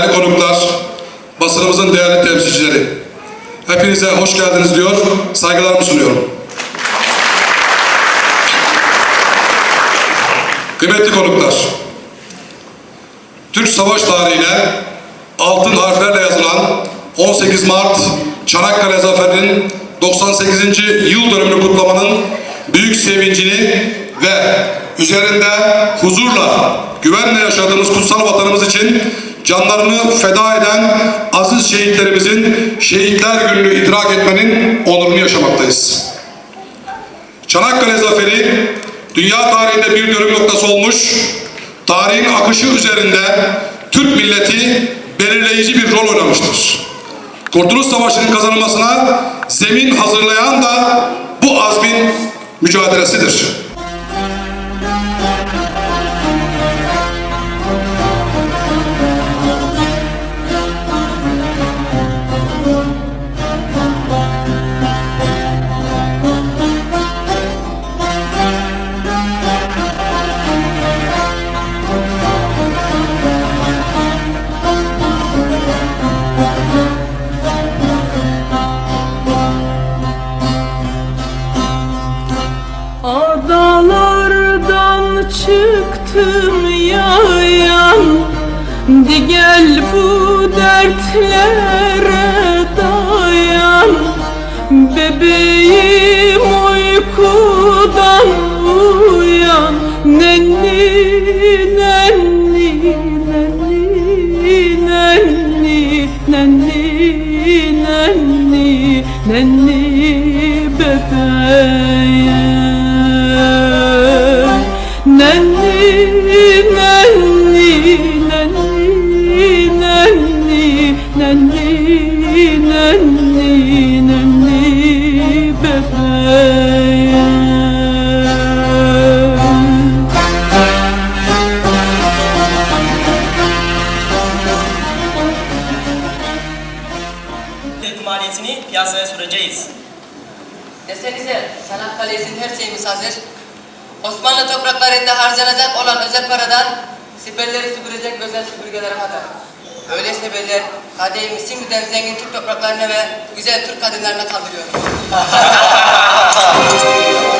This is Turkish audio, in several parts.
değerli konuklar, basınımızın değerli temsilcileri. Hepinize hoş geldiniz diyor, saygılarımı sunuyorum. Kıymetli konuklar, Türk savaş tarihine altın harflerle yazılan 18 Mart Çanakkale Zaferi'nin 98. yıl dönümünü kutlamanın büyük sevincini ve üzerinde huzurla, güvenle yaşadığımız kutsal vatanımız için canlarını feda eden aziz şehitlerimizin Şehitler Günü'nü idrak etmenin onurunu yaşamaktayız. Çanakkale Zaferi dünya tarihinde bir dönüm noktası olmuş, tarihin akışı üzerinde Türk milleti belirleyici bir rol oynamıştır. Kurtuluş Savaşı'nın kazanılmasına zemin hazırlayan da bu azmin mücadelesidir. Çıktım yayan Di gel bu dertlere dayan. Bebeğim uykudan uyan. Nenni nenni nenni nenni nenni nenni nenni bebeğim Devlet maliyetini piyasaya süreceğiz. Desenize sanat kalesinin her şeyimiz hazır. Osmanlı topraklarında harcanacak olan özel paradan siperleri süpürecek özel süpürgelere kadar. Öyleyse beyler kadehimi şimdiden zengin Türk topraklarına ve güzel Türk kadınlarına kaldırıyorum.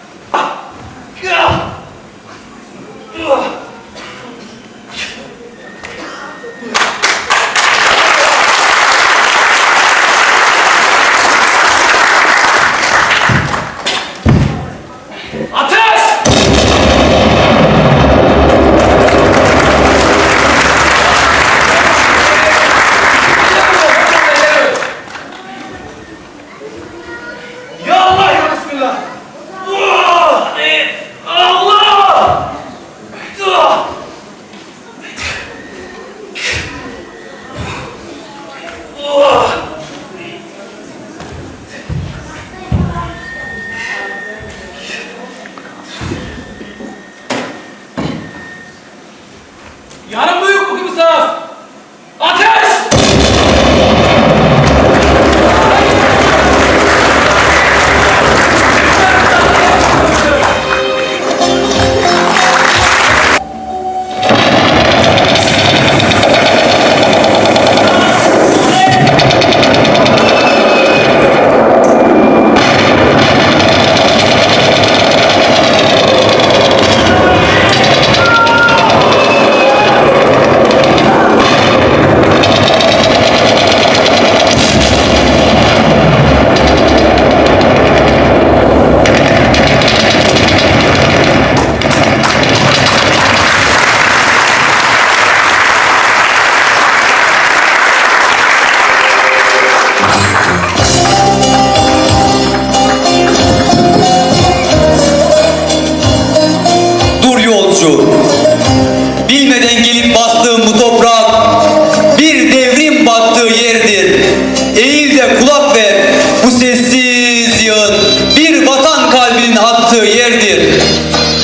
deniz bir vatan kalbinin attığı yerdir.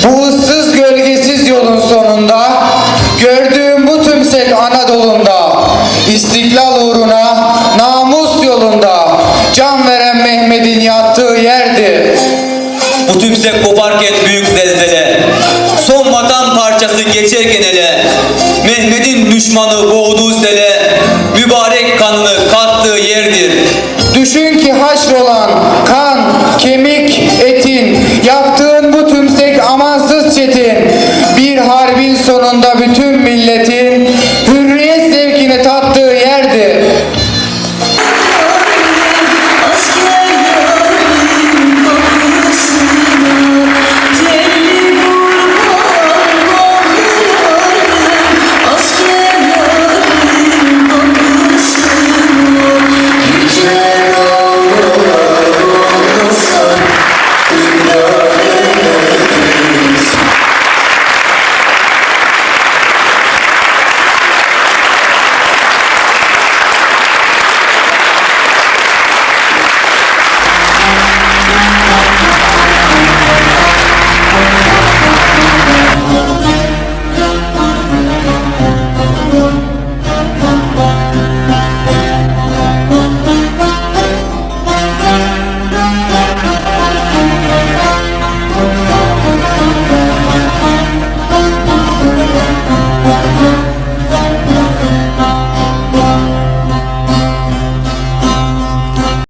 Bu ıssız gölgesiz yolun sonunda gördüğüm bu tümsek Anadolu'nda istiklal uğruna namus yolunda can veren Mehmet'in yattığı yerdir. Bu tümsek koparken büyük zelzele son vatan parçası geçerken ele Mehmet'in düşmanı boğduğu sele mübarek kanını kattığı yerdir. Düşün ki haşrolan kan kemik etin, yaptığın bu tümsek amansız çetin. Bir harbin sonunda bütün milletin